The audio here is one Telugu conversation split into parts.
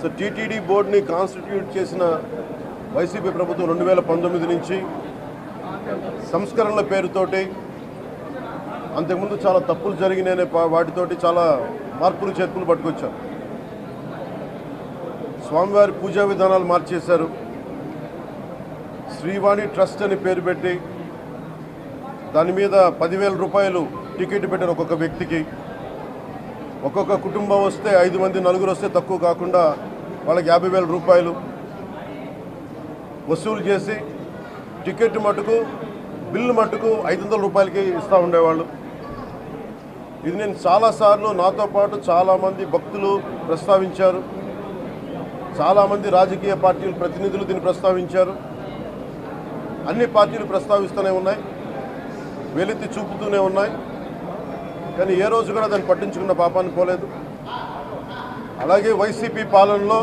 సో టీటీడీ బోర్డుని కాన్స్టిట్యూట్ చేసిన వైసీపీ ప్రభుత్వం రెండు వేల పంతొమ్మిది నుంచి సంస్కరణల పేరుతోటి అంతకుముందు చాలా తప్పులు జరిగినాయనే వాటితోటి చాలా మార్పులు చేర్పులు పట్టుకొచ్చారు. స్వామివారి పూజా విధానాలు మార్చేశారు. శ్రీవాణి ట్రస్ట్ అని పేరు పెట్టి దాని మీద పదివేల రూపాయలు టికెట్ పెట్టిన ఒక్కొక్క వ్యక్తికి. ఒక్కొక్క కుటుంబం వస్తే ఐదు మంది నలుగురు వస్తే తక్కువ కాకుండా వాళ్ళకి యాభై వేల రూపాయలు వసూలు చేసి టికెట్ మటుకు బిల్లు మటుకు ఐదు వందల రూపాయలకి ఇస్తూ ఉండేవాళ్ళు. ఇది నేను చాలాసార్లు నాతో పాటు చాలామంది భక్తులు ప్రస్తావించారు. చాలామంది రాజకీయ పార్టీల ప్రతినిధులు దీన్ని ప్రస్తావించారు. అన్ని పార్టీలు ప్రస్తావిస్తూనే ఉన్నాయి. వెలితి చూపుతూనే ఉన్నాయి. కానీ ఏ రోజు కూడా దాన్ని పట్టించుకున్న పాపాన్ని పోలేదు. అలాగే వైసీపీ పాలనలో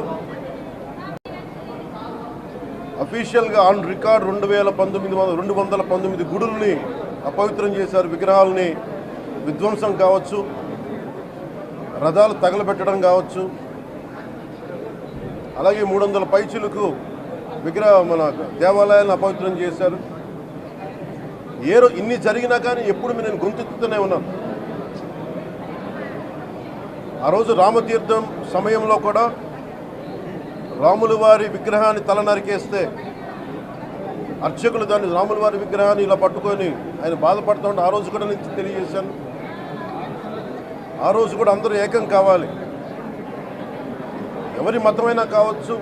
అఫీషియల్గా ఆన్ రికార్డ్ రెండు వేల పంతొమ్మిది వందల రెండు వందల పంతొమ్మిది గుడుల్ని అపవిత్రం చేశారు. విగ్రహాలని విధ్వంసం కావచ్చు రథాలు తగలబెట్టడం కావచ్చు. అలాగే మూడు వందల పైచులకు విగ్రహ మన దేవాలయాలను అపవిత్రం చేశారు. ఏ ఇన్ని జరిగినా కానీ ఎప్పుడు నేను గొంతెత్తుతూనే ఉన్నాను ఆ రోజు రామతీర్థం సమయంలో కూడా రాముల వారి విగ్రహాన్ని తల నరికేస్తే అర్చకులు దాన్ని రాముల వారి విగ్రహాన్ని ఇలా పట్టుకొని ఆయన బాధపడుతూ ఉంటే ఆ రోజు కూడా నేను తెలియజేశాను. ఆ రోజు కూడా అందరూ ఏకం కావాలి. ఎవరి మతమైనా కావచ్చు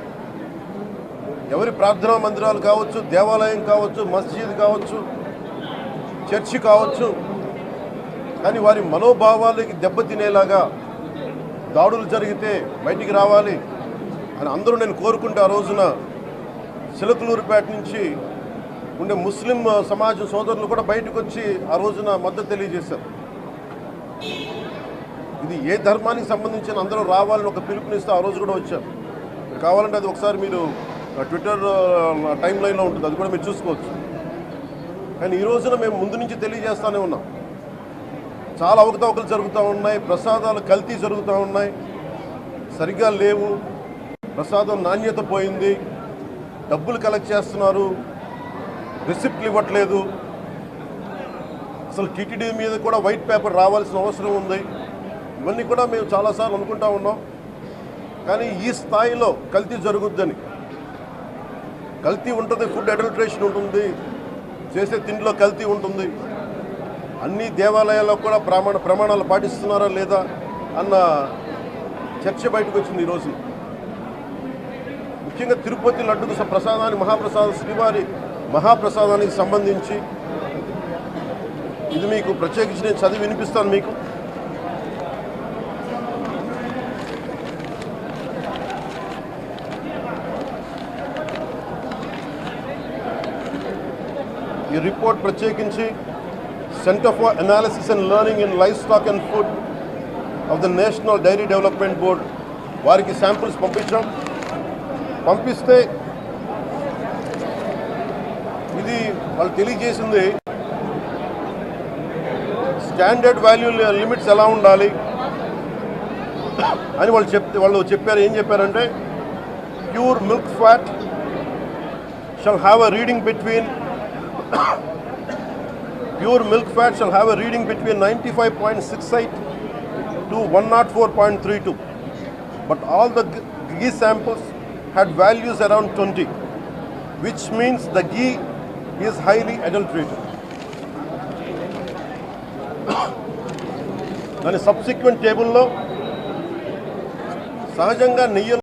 ఎవరి ప్రార్థనా మందిరాలు కావచ్చు దేవాలయం కావచ్చు మస్జిద్ కావచ్చు చర్చి కావచ్చు కానీ వారి మనోభావాలకి దెబ్బతినేలాగా దాడులు జరిగితే బయటికి రావాలి అని అందరూ నేను కోరుకుంటే ఆ రోజున చిలకలూరుపేట నుంచి ఉండే ముస్లిం సమాజం సోదరులు కూడా బయటకు వచ్చి ఆ రోజున మద్దతు తెలియజేశారు. ఇది ఏ ధర్మానికి సంబంధించిన అందరూ రావాలని ఒక పిలుపునిస్తే ఆ రోజు కూడా వచ్చారు. కావాలంటే అది ఒకసారి మీరు ట్విట్టర్ టైం లైన్లో ఉంటుంది. అది కూడా మీరు చూసుకోవచ్చు. కానీ ఈ రోజున మేము ముందు నుంచి తెలియజేస్తూనే ఉన్నాం. చాలా అవకతవకలు జరుగుతూ ఉన్నాయి ప్రసాదాలు కల్తీ జరుగుతూ ఉన్నాయి. సరిగ్గా లేవు. ప్రసాదం నాణ్యత పోయింది. డబ్బులు కలెక్ట్ చేస్తున్నారు. రిసిప్ట్లు ఇవ్వట్లేదు. అసలు టీటీడీ మీద కూడా వైట్ పేపర్ రావాల్సిన అవసరం ఉంది. ఇవన్నీ కూడా మేము చాలాసార్లు అనుకుంటా ఉన్నాం. కానీ ఈ స్థాయిలో కల్తీ జరుగుద్దని. కల్తీ ఉంటుంది ఫుడ్ అడల్ట్రేషన్ ఉంటుంది. చేసే తిండిలో కల్తీ ఉంటుంది. అన్ని దేవాలయాల్లో కూడా ప్రమాణ ప్రమాణాలు పాటిస్తున్నారా లేదా అన్న చర్చ బయటకు వచ్చింది ఈరోజు ముఖ్యంగా తిరుపతి లడ్డుకు ప్రసాదాన్ని మహాప్రసాద శ్రీవారి మహాప్రసాదానికి సంబంధించి ఇది మీకు ప్రత్యేకించి నేను చదివి వినిపిస్తాను మీకు. ఈ రిపోర్ట్ ప్రత్యేకించి centre for analysis and learning in livestock and food of the national dairy development board వారికి శాంపుల్స్ పంపించాం. పంపిస్తే ఇది వాళ్ళు తెలియజేసింది స్టాండర్డ్ వాల్యూ లిమిట్స్ ఎలా ఉండాలి అని వాళ్ళు చెప్తే వాళ్ళు చెప్పారు ఏం చెప్పారంటే pure milk fat shall have a reading between pure milk fat shall have a reading between 95.68 to 104.32 but all the g- ghee samples had values around 20 which means the ghee is highly adulterated దాని సబ్సిక్వెంట్ టేబుల్లో సహజంగా నెయ్యి